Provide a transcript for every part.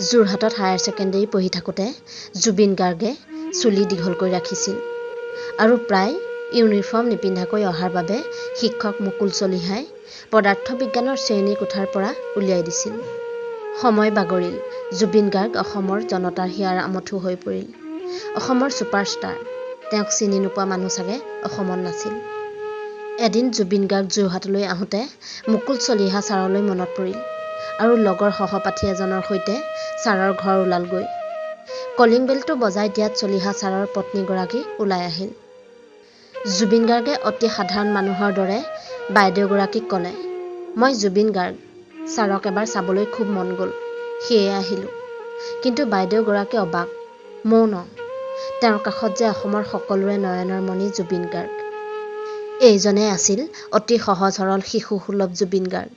যোৰহাটত higher secondary পঢ়ি থাকোঁতে জুবিন গাৰ্গে চুলি দীঘল কৰি ৰাখিছিল আৰু প্ৰায় ইউনিফৰ্ম নিপিন্ধাকৈ অহাৰ বাবে শিক্ষক মুকুল চলিহাই পদাৰ্থ বিজ্ঞানৰ শ্ৰেণী কোঠাৰ পৰা উলিয়াই দিছিল। সময় বাগৰিল। জুবিন গাৰ্গ অসমৰ জনতাৰ হিয়াৰ আমঠু হৈ পৰিল। অসমৰ ছুপাৰষ্টাৰ। তেওঁক চিনি নোপোৱা মানুহ চাগে অসমত নাছিল। এদিন জুবিন গাৰ্গ যোৰহাটলৈ আহোঁতে মুকুল চলিহা ছাৰলৈ মনত পৰিল। আৰু লগৰ সহপাঠী এজনৰ সৈতে ছাৰৰ ঘৰ ওলালগৈ। কলিং বেলটো বজাই দিয়াত চলিহা ছাৰৰ পত্নীগৰাকী ওলাই আহিল। জুবিন গাৰ্গে অতি সাধাৰণ মানুহৰ দৰে বাইদেউগৰাকীক ক'লে মই জুবিন গাৰ্গ। ছাৰক এবাৰ চাবলৈ খুব মন গ'ল। সেয়ে আহিলোঁ। কিন্তু বাইদেউগৰাকী অবাক। মৌন তেওঁৰ কাষত যে অসমৰ সকলোৰে নয়নৰ মণি জুবিন গাৰ্গ। এইজনে আছিল অতি সহজ সৰল শিশুসুলভ জুবিন গাৰ্গ।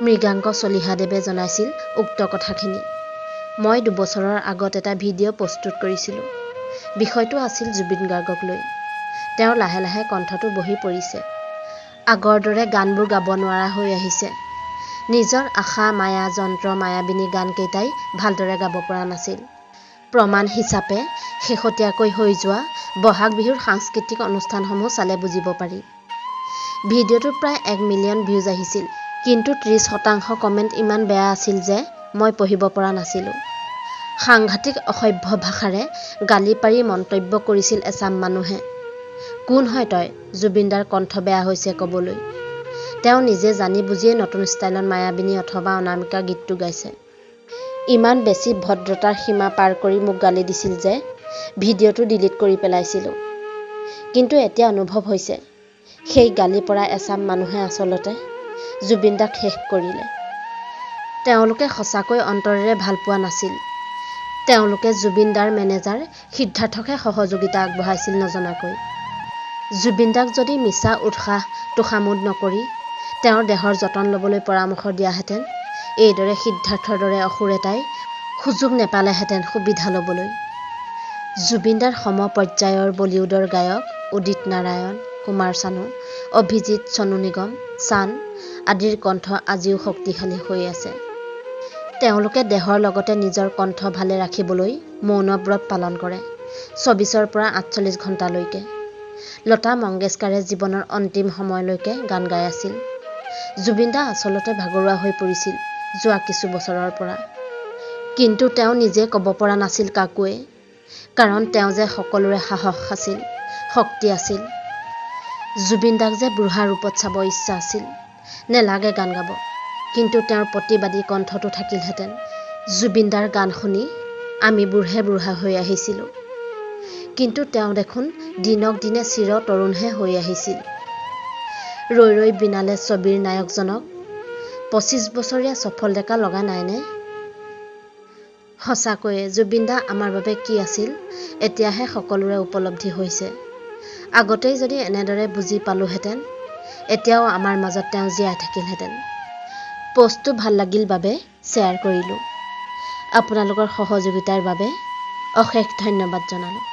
মৃগাংক চলিহাদেৱে জনাইছিল উক্ত কথাখিনি। মই দুবছৰৰ আগত এটা ভিডিঅ' প্ৰস্তুত কৰিছিলোঁ। বিষয়টো আছিল জুবিন গাৰ্গক লৈ। তেওঁৰ লাহে লাহে কণ্ঠটো বহি পৰিছে। আগৰ দৰে গানবোৰ গাব নোৱাৰা হৈ আহিছে। নিজৰ আশা মায়া যন্ত্ৰ মায়াবিনী গানকেইটাই ভালদৰে গাব পৰা নাছিল। প্ৰমাণ হিচাপে শেহতীয়াকৈ হৈ যোৱা বহাগ বিহুৰ সাংস্কৃতিক অনুষ্ঠানসমূহ চালে বুজিব পাৰি। ভিডিঅ'টোত প্ৰায় এক মিলিয়ন ভিউজ আহিছিল। কিন্তু ত্ৰিছ শতাংশ কমেণ্ট ইমান বেয়া আছিল যে মই পঢ়িব পৰা নাছিলোঁ। সাংঘাতিক অসভ্য ভাষাৰে গালি পাৰি মন্তব্য কৰিছিল এচাম মানুহে। কোন হয় তই? জুবিনদাৰ কণ্ঠ বেয়া হৈছে ক'বলৈ। তেওঁ নিজে জানি বুজিয়েই নতুন ষ্টাইলত মায়াবিনী অথবা অনামিকা গীতটো গাইছে। ইমান বেছি ভদ্ৰতাৰ সীমা পাৰ কৰি মোক গালি দিছিল যে ভিডিঅ'টো ডিলিট কৰি পেলাইছিলোঁ। কিন্তু এতিয়া অনুভৱ হৈছে। সেই গালি পৰা এচাম মানুহে আচলতে জুবিনদাক শেষ কৰিলে। তেওঁলোকে সঁচাকৈ অন্তৰেৰে ভাল পোৱা নাছিল। তেওঁলোকে জুবিনদাৰ মেনেজাৰ সিদ্ধাৰ্থকহে সহযোগিতা আগবঢ়াইছিল নজনাকৈ। জুবিনদাক যদি মিছা উৎসাহ তোষামোদ নকৰি তেওঁৰ দেহৰ যতন ল'বলৈ পৰামৰ্শ দিয়াহেঁতেন এইদৰে সিদ্ধাৰ্থৰ দৰে অসুৰ এটাই সুযোগ নেপালেহেঁতেন সুবিধা ল'বলৈ। জুবিনদাৰ সমপৰ্যায়ৰ বলিউডৰ গায়ক উদিত নাৰায়ণ কুমাৰ চানু অভিজিত চনু নিগম চান আদিৰ কণ্ঠ আজিও শক্তিশালী হৈ আছে। তেওঁলোকে দেহৰ লগতে নিজৰ কণ্ঠ ভালে ৰাখিবলৈ মৌন ব্ৰত পালন কৰে চৌবিছৰ পৰা আঠচল্লিছ ঘণ্টালৈকে। লতা মংগেশকাৰে জীৱনৰ অন্তিম সময়লৈকে গান গাই আছিল। জুবিনদা আচলতে ভাগৰুৱা হৈ পৰিছিল যোৱা কিছু বছৰৰ পৰা। কিন্তু তেওঁ নিজে ক'ব পৰা নাছিল কাকোৱে কাৰণ তেওঁ যে সকলোৰে সাহস আছিল শক্তি আছিল। জুবিনদাক যে বুঢ়া ৰূপত চাব ইচ্ছা আছিল নেলাগে গান গাব। কিন্তু তেওঁৰ প্ৰতিবাদী কণ্ঠটো থাকিলহেঁতেন। জুবিনদাৰ গান শুনি আমি বুঢ়ে বুঢ়া হৈ আহিছিলোঁ। কিন্তু তেওঁ দেখোন দিনক দিনে চিৰ তৰুণহে হৈ আহিছিল। ৰৈ ৰৈ বিনালে ছবিৰ নায়কজনক পঁচিছ বছৰীয়া সফল ডেকা লগা নাইনে? সঁচাকৈয়ে জুবিনদা আমাৰ বাবে কি আছিল এতিয়াহে সকলোৰে উপলব্ধি হৈছে। আগতেই যদি এনেদৰে বুজি পালোহেঁতেন এতিয়াও আমাৰ মাজত তেওঁ জীয়াই থাকিলহেঁতেন। পষ্টটো ভাল লাগিল বাবে শ্বেয়াৰ কৰিলোঁ। আপোনালোকৰ সহযোগিতাৰ বাবে অশেষ ধন্যবাদ জনালোঁ।